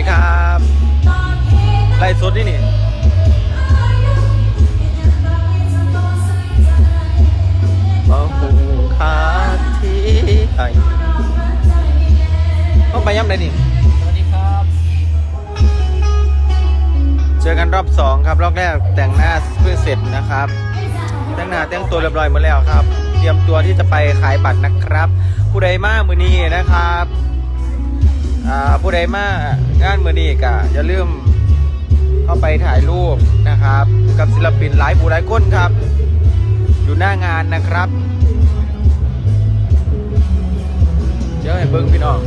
ดีครับไล่สดนี่นี่มาหุงคาที่ไอต้องไปย่ำไหนนี่สวัสดีครับ เจอกันรอบสองครับ รอบแรกแต่งหน้าเพิ่งเสร็จนะครับ แต่งหน้าแต่งตัวเรียบร้อยหมดแล้วครับ เตรียมตัวที่จะไปขายบัตรนะครับ ผู้ใดมามือนี้นะครับ อ่าผู้ใดมางานมือนี้ก็อย่าลืมเข้าไปถ่ายรูปนะครับ กับศิลปินหลายผู้หลายคนครับ อยู่หน้างานนะครับเดี๋ยวให้เบิ้งพี่น้อง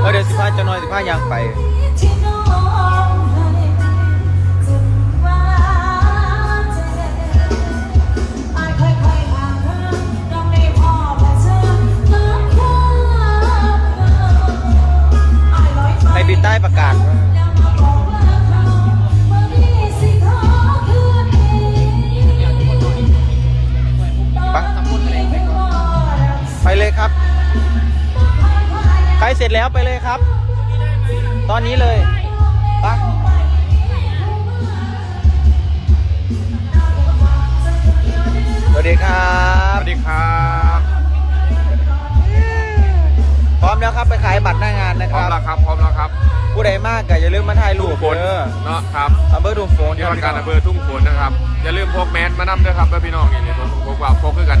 เออเดี๋ยวสิพาจ้าน้อยสิพายางไป ในบินใต้ประกาศว่าไปเลยครับ ใครเสร็จแล้วไปเลยครับ ตอนนี้เลยปะสวัสดีครับ สวัสดีครับ ร้อมแล้วครับไปขายบัตรหน้างานนะพคร้อมรับ แล้วครับพร้อมแล้วครับผู้ใดมากก็อย่าลืมมาถ่ายรูปฝนเด้อเนาะครับอำเภอดุมโฝนที่ทำการอำเภอทุ่งฝนนะครับอย่าลืมพกแมสมานำด้วยครับเพื่อนพี่น้องนี่นี่ผมพกว่าพกคือกัน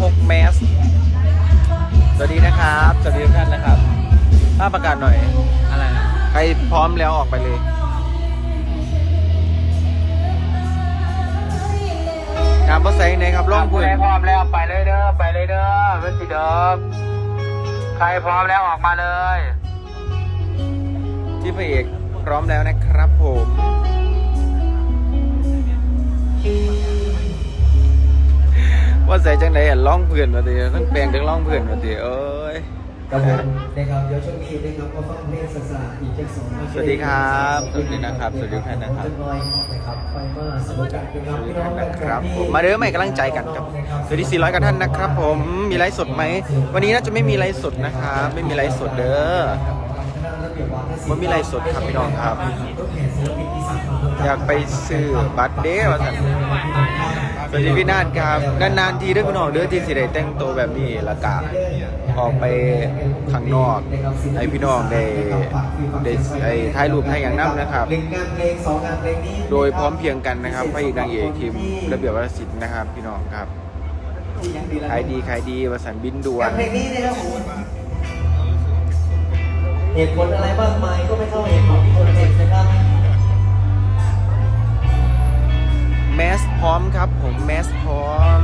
พกแมสสวัสดีนะครับสวัสดีทุกท่านนะครับถ้าประกาศหน่อย อะไรนะใครพร้อมแล้วออกไปเลยงานบอสไซค์ไหนครับล่องผู้พื้นใดพร้อมแล้วไปเลยเด้อไปเลยเด้อเพื่อนสิเด้อ ใครพร้อมแล้วออกมาเลย ที่พระเอกพร้อมแล้วนะครับผมว่าใส่จังไหนอะล่องพื้นมาดิทั้งแปลงทั้งล่องพื้นมาดิเอ้ยครับผมนะครับเดี๋ยวช่วงนี้นะครับก็ฟังเพลงสาๆอีกแค่สองนาทีสวัสดีครับสวัสดีนะครับสวัสดีทุกท่านนะครับจะน้อยนะ ครับไฟมาสนุกกันนะครับพี่น้องนะครับผมมาเด้อใหม่กำลังใจกันครับสวัสดี400 กับท่านนะครับ ผมมีไลฟ์สดไหมวันนี้น่าจะไม่มีไลฟ์สดนะครับไม่มีไลฟ์สดเด้อมันมีไลฟ์สดครับพี่น้องครับ อยากไปซื้อบัตรเด้อว่าสันสวัสดีพี่นาฏครับนานๆทีเด้อพี่น้องเด้อที่สิได้แต่งตัวแบบนี้และกะ ออกไปข้างนอกให้พี่น้องได้ได้ไอ้ถ่ายรูปถ่ายอย่างนั้นนะครับหนึ่งงานเพลงสองงานเพลงนี้โดยพร้อมเพรียงกันนะครับพระเอกนางเอกทีมระเบียบวรศิลป์นะครับพี่น้องครับขายดีขายดีวสันต์บินด่วงานนเพลงนี้นะครับผมเหตุผลอะไรบ้างไหมก็ไม่เท่าเหตุผลที่คนเจ็บนะครับแมสพร้อมครับผมแมสพร้อม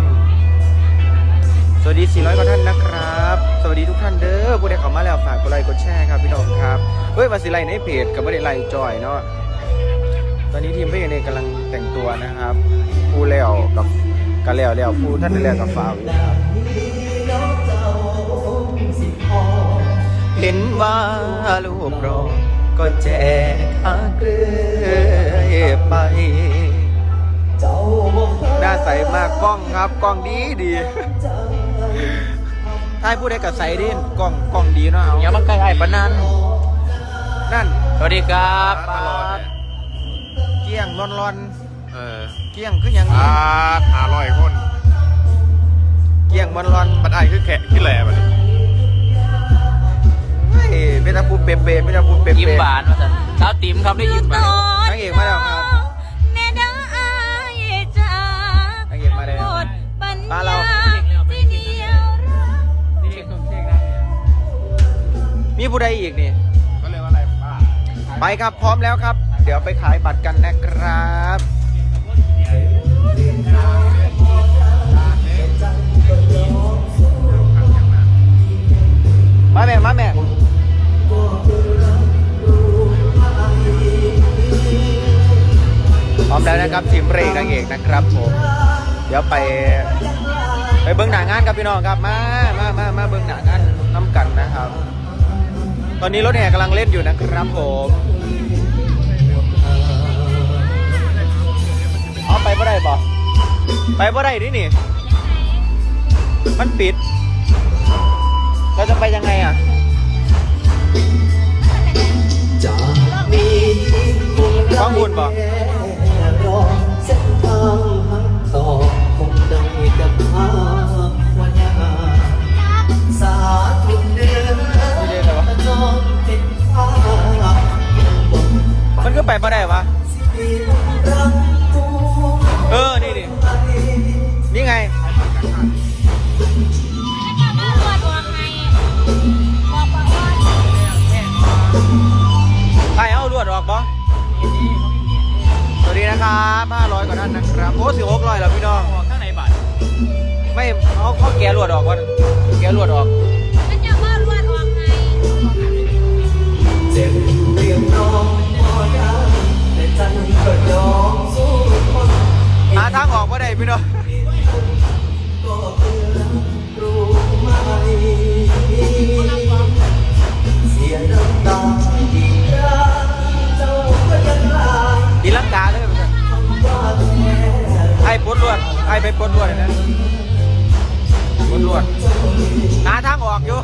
สวัสดี 400 กว่าท่านนะครับ สวัสดีทุกท่านเด้อผู้ใดเข้ามาแล้วฝากกดไลค์กดแชร์ครับพี่น้องครับเฮ้ยมาสิไลค์ในเพจกับไม่ได้ไลค์จอยเนาะตอนนี้ทีมพระเอกเนี่ยกำลังแต่งตัวนะครับผู้แล้วกับกันแล้วแล้วผู้ท่านแล้วกับฝากอยู่เห็นว่าลูกรอก็แจกอาเกลือไปหน้าใสมากกล้องครับกล้องดีดี ถ้าให้พูดได้กับใสดิกล้องกล้องดีเนาะเอาอย่ามาใกล้ไอ้ปะนันนั่นสวัสดีครับตลอดเกี้ยงร้อนร้อนเออๆเกี้ยงคือหยังอ่าหาร้อยคนเกี้ยงร้อนร้อนมันไอ้คือแขกขี้แหล่บัดนี้ๆเฮ้ยไม่ต้องพูดเป๊ะๆไม่ต้องพูดเป๊ะๆยิ้มหวานมาสันเช้าติ๋มครับได้ยิ้มหวาน นางเอกมาแล้วครับ มีผู้ใดอีกนี่ ก็เลยว่าอะไรบ้าไปครับพร้อมแล้วครับ เดี๋ยวไปขายบัตรกันนะครับมาแม่มาแม่พร้อมแล้วนะครับทีมเรกนางเอกนะครับผมเดี๋ยวไปไปเบิ้งหนังงานครับพี่น้องครับมามามามาเบิ้งหนังงานน้ำกันนะครับ ตอนนี้รถแห่กำลังเล่นอยู่นะครับผมเอาไปบ่ได้บ่ไปบ่ได้ดินี่ มันปิด เราจะไปยังไงอะ ครับ500กว่าท่านนะครับโอ้สิหกร้อยแล้วพี่น้องข้างในบัตรไม่เขาเขาแกะลวดออกวะแกะลวดออกแล้วจะว่าลวดออกไงเจ็บเรียมน้องพอได้แต่ใจก็ยอมสู้ทนหาทางออกมาได้พี่น้องก็เพื่อรู้ไหม ไอ้ไปปลดลวดเลยนะปลดลวดหาทางออกอยู่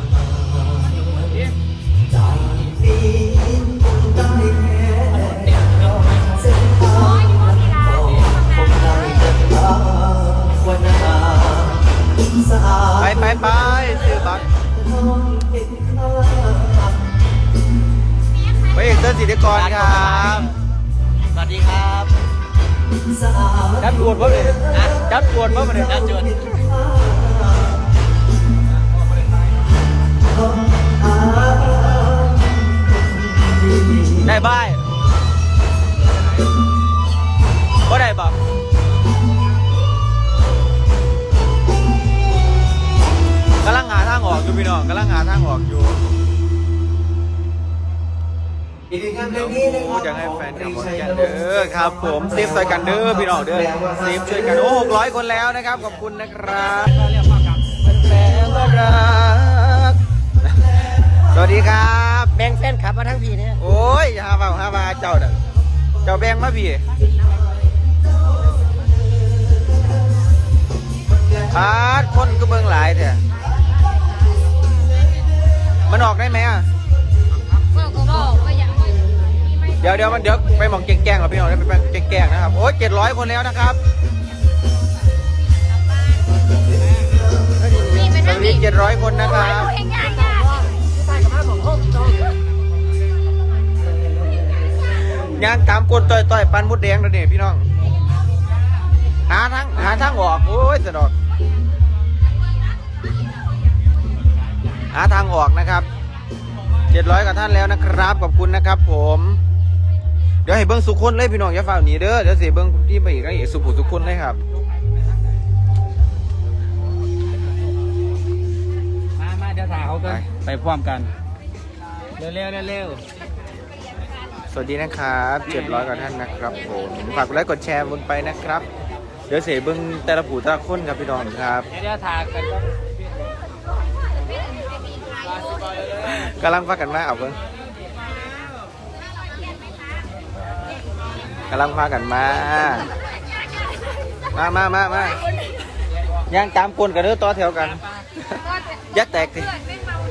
ไปไปไปซื้อบัตรไปเอกเตอร์สิทธิกรครับ สวัสดีครับ จับตรวจป่ะเนี่ยจับตรวจป่ะมันเนี่ยอาจารย์ได้บ้ายก็ได้บ่กำลังหาทางออกอยู่พี่น้องกำลังหาทางออกอยู่ อีกหนึ่งงานเพลงนี้นะคโอ้รับอยากให้แฟนคลับขอนแก่นเด้อครับ ผมเซฟซอยกันเด้อพี่น้องเด้อเซฟช่วยกันโอ้หกร้อยคนแล้วนะครับ ขอบคุณนะครับแฟนก็รักสวัสดีครับแบ่งแฟนขับมาทั้งพี่เนี่ยโอ้ยฮาว่าฮาว่าเจ้าเด้อเจ้าแบงมาพี่พาดคนก็เบิ่งหลายแท้มันออกได้ไหมอะบอกก็บอกว่าอย่างไร เดี๋ยวเดี๋ยวมันเดี๋ยวไปหมองแกล้งๆกับพี่น้องได้ไปไปแกล้งๆนะครับ โอ้ยเจ็ดร้อยคนแล้วนะครับมีเป็นสนั่วังสดีดีเจ็ดร้อยคนนะครับเองง่ายง่ายย่างตามกดต่อยต่อยปันมดแดงแล้วเนี่ยพี่น้อง หาทางหาทางออกโอ้ยสะดอกหาทางออกนะครับเจ็ดร้อยกับท่านแล้วนะครับ ขอบคุณนะครับผมเดี๋ยวให้เบิ้งสุคนเลยพี่น้องอย่าฝ่าหนีเด้อเดี๋ยวสิเบิ้งที่ไปอีกแล้วอีกสุขุสุคนเลยครับ มามาเดี๋ยวถ่ายเขากันไป ไปพร้อมกัน เร็วเร็วเร็วสวัสดีนะครับเจ็ดร้อยกว่าท่านนะครับผมฝากกดไลค์กดแชร์บนไปนะครับ เดี๋ยวเสียเบิ้งแต่ละผู้แต่ละคนครับพี่น้องครับเดี๋ยวเดี๋ยวถ่ายกันก็ กำลังพากันมาเอาเบิ้ง กำลังพากันมา มามามามาย่างตามกลกันเด้อต่อแถวกันอยัดแตกสิ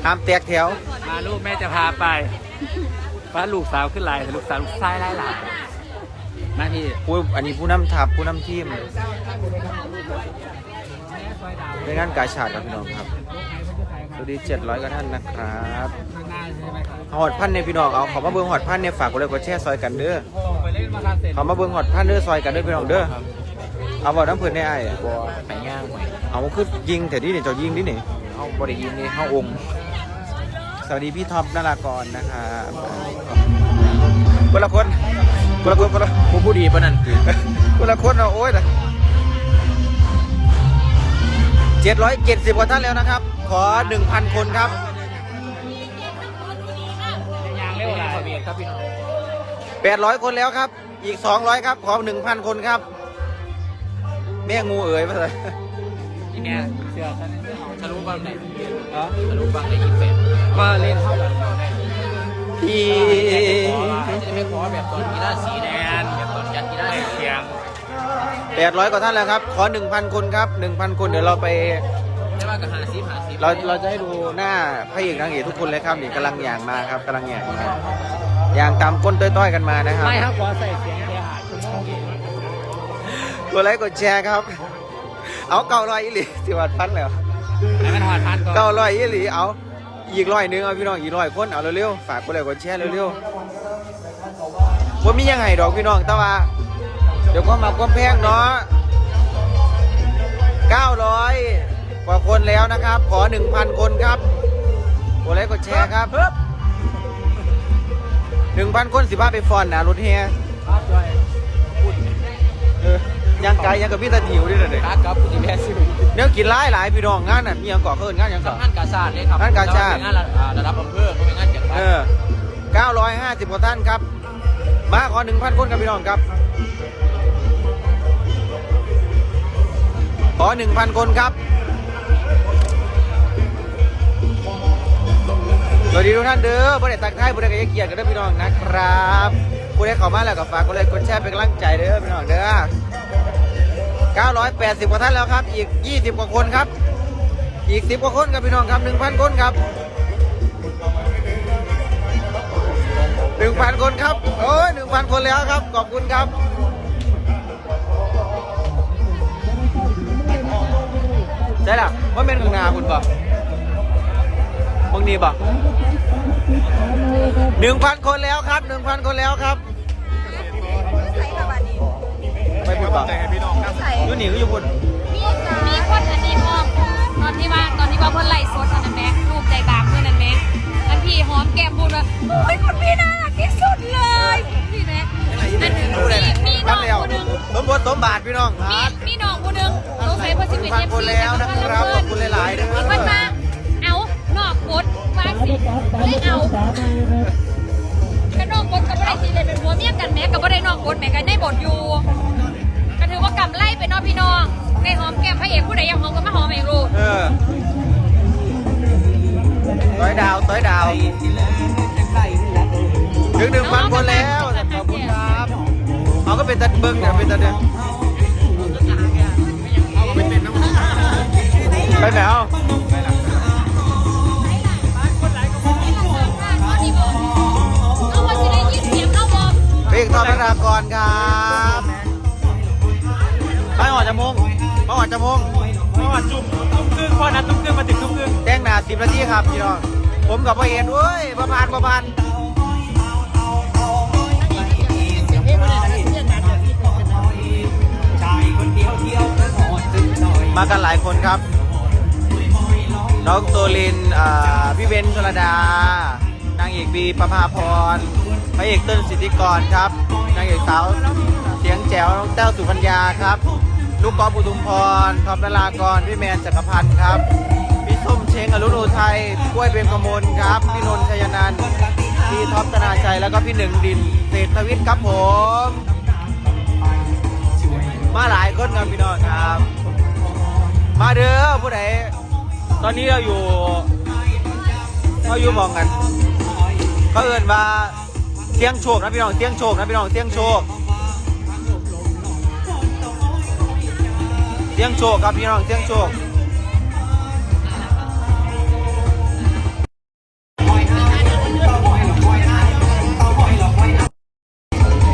ห้ามแตกแถว มาลูกแม่จะพาไปฟ้าลูกสาวขึ้นลายแต่ลูกสาวลูกชายไล่หลายมาพี่ผู้อันนี้ผู้นำทัพผู้นำทีมในงานกาชาดครับพี่น้องครับ สวัสดีเจ็ดร้อยกว่าท่านนะครับข้าง หน้าใช่ไหมครับหอดพันเนี่ยพี่น้องเอาเขามาเบิ้งหอดพันเนี่ยฝากกดไลค์กดแชร์ซอยกันเด้อโอ้ไปเล่นมาคาเสร็จเขามาเบิ้งหอดพันเด้อซอยกันเด้อพี่น้องเด้อเอาบ่น้ำเพื่อนได้ไอ้บัวไปย่างไปเอาคือยิงแต่ที่นี่เจ้ายิงที่นี่เอาบริยิงนี่เข้าองค์สวัสดีพี่ท็อปนารากรนะครับคนละคนคนละคนคนละผู้ผู้ดีปะนั่นคือคนละคนเอาโอ้ยเจ็ดร้อยเจ็ดสิบกว่าท่านแล้วนะครับ ขอหนึ่งพันคนครับ ครับพี่น้องแปดร้อยคนแล้วครับ อีกสองร้อยครับ ขอหนึ่งพันคนครับ แม่งูเอ๋ยมาเลยนี่เนี่ยเสื้อฉันทะลุบ้างไหนทะลุบ้างไหนยิงเป็ดก็เล่นเท่ากันพี่จะไม่ขอแบบตอนกีฬาสีแดงแบบตอนยัดกีฬาสีเขียงแปดร้อยกว่าท่านแล้วครับ ขอหนึ่งพันคนครับหนึ่งพันคนเดี๋ยวเราไปได้ว่ากับหาซีหาซีเราเราจะให้ดูหน้าพระเอกนางเอกทุกคนเลยครับนี่กำลังอย่างมาครับกำลังอย่างมา อย่างตามก้นต้อยๆกันมานะครับไม่ครับขอใส่เสียงแค่หาชั่วโมงเองกดไลค์กดแชร์ครับ เอาเก้าร้อยอีหลีสิวัดพันแล้วให้มันหอดพันก่อนเก้าร้อยอีหลีเอาอีกร้อยหนึงเอาพี่น้องอีกร้อยคนเอาเร็วๆฝากกดไลค์กดแชร์เร็วๆว่ามียังไงดอกพี่น้องแต่ว่าเดี๋ยวก็มาความแพงเนาะ900 กว่าคนแล้วนะครับ ขอ 1,000 คนครับกดไลค์กดแชร์ครับ 1,000คนสิบ้าไปฟอนนะรถเฮียครับด้วยเออยังไกลยังกับพี่ตาถิวด้วยเลยครับครับคุณแม่ซิวเนี่ยกินหลายหลายพี่น้องงานน่ะมีหยังก่อเคินงานหยังก่องานกาชาดเลยครับงานกาชาดเป็นงานระดับอำเภอเป็นงานเกี่ยวกับเออ950กว่าท่านครับ มาขอ1,000คนครับพี่น้องครับ ขอ1,000คนครับ วัสดีทุกท่านเด้อผู้ใดตักไทายผู้ใดก็อย่าเกียดกันเด้อพี่น้องนะครับผู้ใดเข้ามาแล้วก็ฝากกดไลค์กดแชร์เป็นกำลังใจเด้อพี่น้องเด้อ980 กว่าท่านแล้วครับ อีก 20 กว่าคนครับ อีก 10 กว่าคนครับพี่น้องครับ 1,000 คนครับ 1,000 คนครับโอ้ย1,000 คนแล้วครับ ขอบคุณครับใช่ล่ะว่าเป็นข้างหน้าคุณบ่บางนี้บ่หนึ่งพันคนแล้วครับหนึ่งพันคนแล้วครับ ใส่ระบาดนี้ไปบุญบ่ใส่อยู่นี่ก็อยู่บุญมีมีคนอันนี้พร้อมตอนที่ว่าตอนที่ว่าเพิ่นไล่สดอันนั้นแม็กรูปใจบางเพื่อนนั้นแม็กอันพี่หอมแก้มพูดว่าโอ้ยคนพี่น่ารักที่สุดเลยพี่แม็กอันนี้มีน้พัอนงแล้วคนนึงสมบทสมบาทพี่น้องมีมีน้องคนนึงสงสัยเพิ่นสิเป็นพันเอฟคนซีแล้วนะครับขอบคุณหลายๆเด้อเพิ่นมาเอ ไม่เอาก็นอกกดก็บ่ได้สิเลยเป็นหัวเมียกันแม็กก็บ่ได้นอกกดแม็กก็ได้บทอยู่ก็ถือว่ากำไล่เป็นองพี่น้องไก่หอมแก้มพระเอกผู้ใดยังหอมก็มาหอมเองลูกเออสอยดาวสอยดาวถึงหนึ่งพันคนแล้วขอบคุณครับเอาก็เป็นตัดเบิ้งเนี่ยเป็นตัดเนี่ยไปไหนเอาเอา เพลงทอดพระนากรครับไปหอดจมูกมาหอดจมูกเมื่อวานจุ่มทุ่มครึ่งพอนะทุ่มครึ่งมาถึงทุ่มครึ่งแจ้งหนาสิบนาทีครับพี่น้อง ผมกับพ่อเอ็นเว้ยประมาณประมาณมากันหลายคนครับ น้องโตลินอ่าพี่เบนชลดา นางเอกบีประภาพร พระเอกเติ้ลสิทธิกรครับนางเอกสาวเสียงแจ๋วน้องแต้วสุพัญญาครับ ลูกกอล์ฟอุทุมพรทอมนรากรพี่แมนจักรพันธ์ครับพี่ส้มเชงอรุณโอุทัยกล้วยเบมกมลครับพี่นนท์ชัยนันท์พี่ท็อปธนาชัยแล้วก็พี่หนึ่งดินเศรษฐวิทย์ครับผม มาหลายคนครับพี่น้องครับ มาเด้อผู้ใดตอนนี้เราอยู่เราอยู่มองกัน เขาเอินว่า เสียงโชคนะพี่น้องเสียงโชคนะพี่น้องเสียงโชคเสียงโชคครับพี่น้องเสียงโชค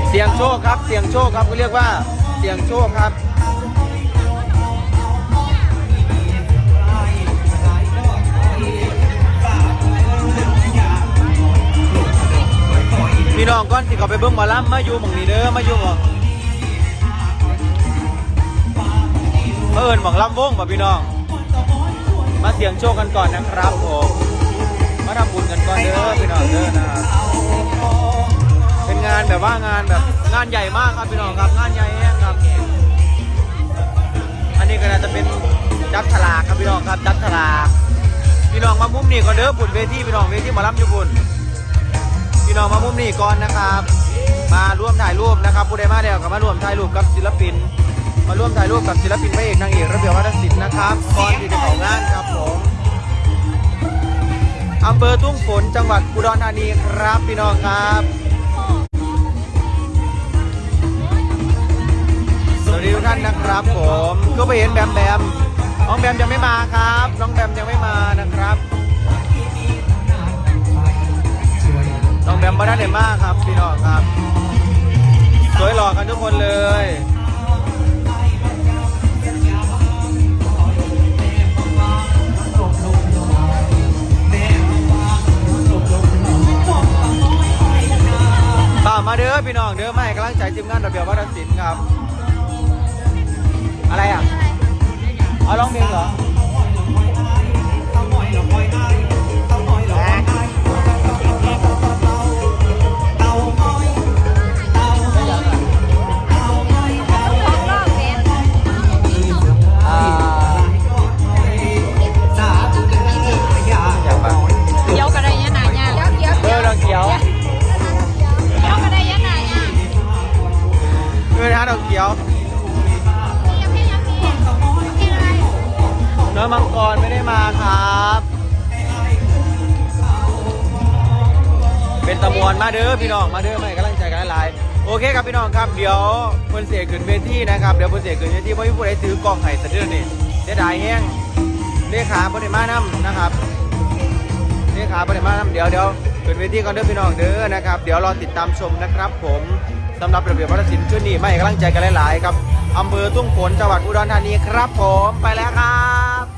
เสียงโชคครับเสียงโชคครับเขาเรียกว่าเสียงโชคครับ ก่อนสิเขาไปเบิ่งหมอลำมาอยู่หมองนี้เด้อมาอยู่หมองเอิญหมองลำวงป่ะพี่น้อง มาเสียงโชคกันก่อนนะครับผมมาทำบุญกันก่อนเด้อพี่น้องเด้อนะเป็นงานแบบว่างานแบบงานใหญ่มากครับพี่น้องครับงานใหญ่แห้งครับ อันนี้ก็น่าจะเป็นจับฉลากครับพี่น้องครับจับฉลากพี่น้องมามุมนี้ก่อนเด้อบุญเวทีพี่น้องเวทีหมอลำอยู่บุญ พี่น้องมามุมนี้ก่อนนะครับ มาร่วมถ่ายรูปนะครับผู้ใดมาแล้วก็มาร่วมถ่ายรูปกับศิลปิน มาร่วมถ่ายรูปกับศิลปินพระเอกนางเอกระเบียบวัฒนศิลป์นะครับก่อนที่จะข้างานครับผมอำเภอทุ่งฝนจังหวัดอุดรธานีครับพี่น้องครับสวัสดีทุกท่านนะครับผมก็ไปเห็นแบมแบมน้องแบมยังไม่มาครับ น้องแบมยังไม่ แบมมาได้มากครับพี่น้องครับ สวยหล่อกันทุกคนเลยตามาเด้อพี่น้องเด้อไมาให้กำลังใจทีมงานระเบียบวัฒนศิลป์ครับ อะไรอะ เอาร้องเพลงเหรอ ตะมวนมาเด้อพี่น้องมาเด้อไมาให้กำลังใจกันหลายๆโอเคครับพี่น้องครับเดี๋ยวเพิ่นเสียขึ้นเวทีนะครับเดี๋ยวเพิ่นเสียขึ้นเวทีเพราะพี่ผู้ใดถือกล้องไห้สะเดือนนี่เสียดายแห้งเลขาบ่ได้มานํนะครับเลขาบ่ได้มานํเดี๋ยวเดี๋ยวขึ้นเวทีก่อนเด้อพี่น้องเด้อนะครับเดี๋ยวรอติดตามชมนะครับ ผมสำหรับระเบียบวัฒนศิลป์ชุดนี้มาให้กำลังใจกันหลายๆครับอำเภอทุ่งฝนจังหวัดอุดรธานีครับ ผมไปแล้วครับ